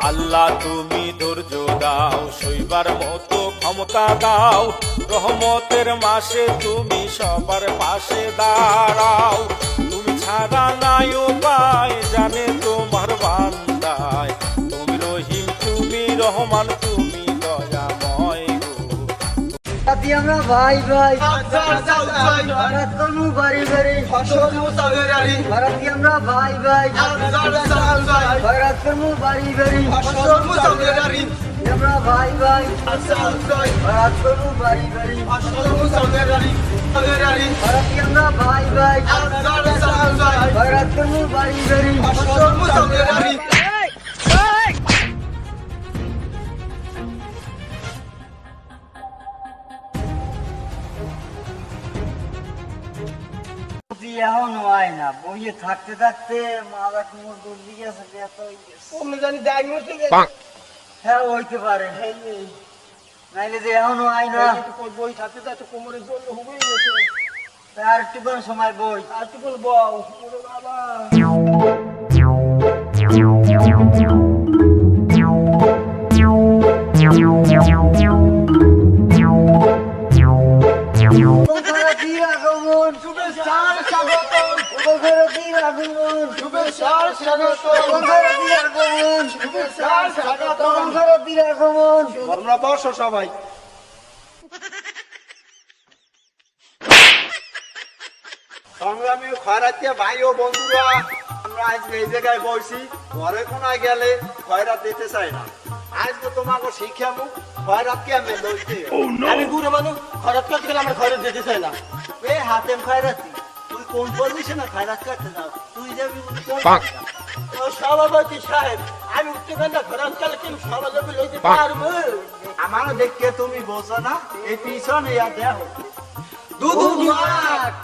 আল্লাহ তুমি ধৈর্য দাও শৈবার মতো ক্ষমতা দাও। রহমতের মাসে তুমি সবার পাশে দাঁড়াও। তুমি ছাড়া নাই উপায়। রাতি আমরা ভাই ভাই। ভারত কনু বাড়ি বাড়ি। ভারতি আমরা ভাই ভাই। ভারত কনু বাড়ি বাড়ি। আমরা ভাই ভাই। ভারত কনু বাড়ি বাড়ি। ভারতি আমরা ভাই ভাই। ভারত কনু বাড়ি বাড়ি। এখন হয় না। বইয়ে থাকতে থাকতে মাথা কুমোর দূর আছে ব্যথা হয়ে গেছে। হ্যাঁ হইতে পারে। নাইলে যে এখনও আয় না। তা আর একটু সময় বই। ওখানে আগমন ওখানে কি আগমন ওখানে কি আগমন ওখানে কি আগমন আমরা বর্ষ সবাই। সংগ্রামী খয়রাতিয়া ভাই ও বন্ধুরা আমরা আজকে এই জায়গায় বসি। ঘরে কোনায় গেলে খয়রাত দিতে চাই না। আজকে তোমাকে শিখাবো খয়রাত কে আমি লইতে। আমি বুড়ো মানুষ খরচ করতে গেলে আমার খরচ দিতে চাই না। এ হাতে খায়রাতি তুই কোন পজিশনে খায়রাত করতে যাও তুই যাবি কোন ও সভাপতি সাহেব আমি উচ্চকান্ডা খরচ করলে কিন্তু সভাপতি লইতে পারব? আমারও দেখে তুমি বোঝো না এই পিছনে ইয়া দেখো। দুধু মাঠ।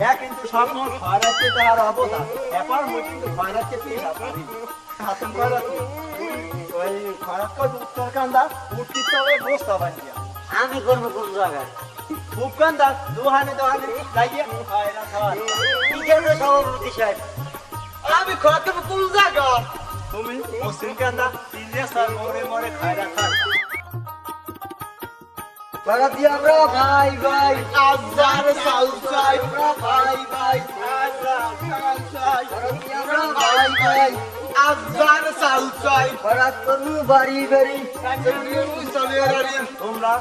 হ্যাঁ কিন্তু স্বপ্ন খয়রাতে তাহার অবদান। এবার মই কিন্তু খয়রাতে পেয়ে পারি হাতম খয়রাতে ওই খয়রাত করে উত্তর তবে বসতে বানিয়া আমি করব কোন জায়গায়? উপকান্দা দুহানে দুহানে যাইয়ে খয়রাত হওয়ার ঠিক আছে সভাপতি সাহেব? আমি খয়রাত কোন জায়গা? তুমি মুসলিম কান্দা স্যার মরে মরে খয়রাত ভারতি আমরা ভাই ভাই। আজার সাউসাই ভাই ভাই। আজার সাউসাই ভারতি আমরা ভাই ভাই। আজার সাউসাই ভারত কনু বাড়ি বাড়ি। তোমরা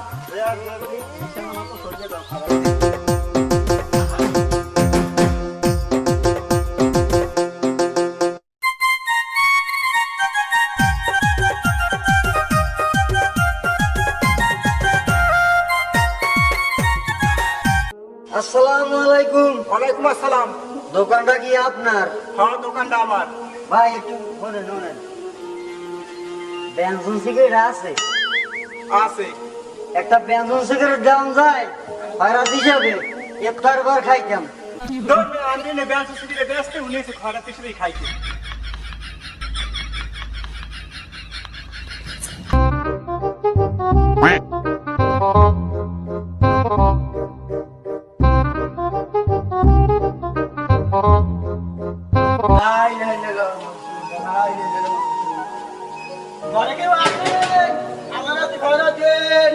আসসালামু আলাইকুম। ওয়ালাইকুম আসসালাম। দোকানটা কি আপনার? হ্যাঁ দোকানটা আমার। ভাই একটু বলেন শোনেন ব্যঞ্জন সিগারেট আছে। আছে। একটা ব্যঞ্জন সিগারেট দাম যায় ভাড়াত হিসাবে ইফতার বার খাইতাম। আমি নে ব্যাংক সিটিতে ব্যস্ত উনিশে ঘরে কেউ আছেন আমার খরা দেন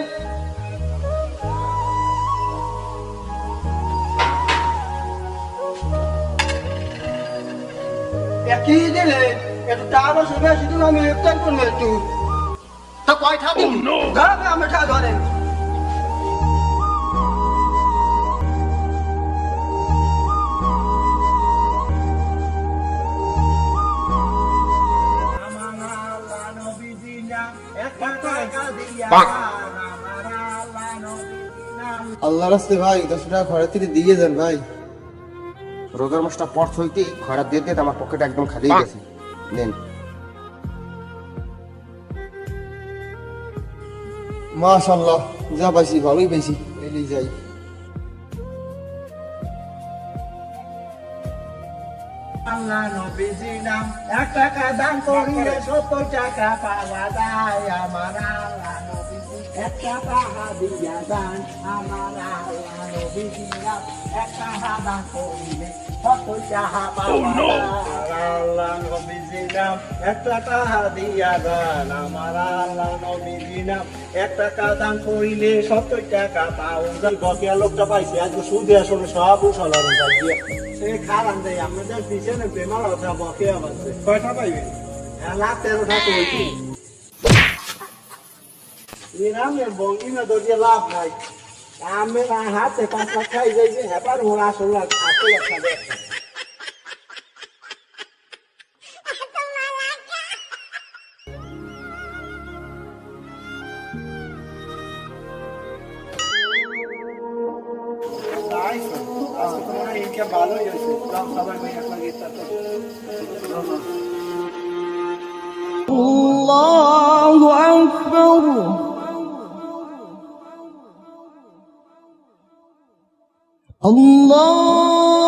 কি দিলে একটু টাকা শুধু আমি ইফতার করব একটু তা কয় টাকা দিন ধরেন আমি টাকা ধরেন আল্লাহ রাস্তে ভাই দশ টাকা খরা থেকে দিয়ে যান ভাই। রোজার মাসটা পর হইতেই খরা দিয়ে দিয়ে আমার পকেট একদম খালি গেছে। নেন। মাশাল্লাহ যা পাইছি ভালোই পাইছি এলেই যাই। আল্লাহ নবীজি নাম এক টাকা দান করিলে সত্তর টাকা পাওয়া যায় আমার আল্লাহ একটা টাকা দিয়া দান আমার আল্লাহ নবীজি নাম একটা হাদা করিলে কত টাকা পাওয়া আল্লাহ নবীজি নাম একটা টাকা দিয়া দান আমার আল্লাহ নবীজি নাম একটা কাদান করিলে সত্তর টাকা পাও বকেয়া লোকটা পাইছে আজকে সুদে আসলে সব উঠলাম সে খারান দেয় আমাদের পিছনে বেমার কয়টা পাইবে লাখ তেরোটা নিরামের বঙ্গিমে দরিয়ে লাভ নাই আমের হাতে পাঁচ লাখ খাই যাইছে হেপার মোর আসল আসল খাবে ভালোই হয়েছে সবাই মিলে এখন গীতটা الله أكبر الله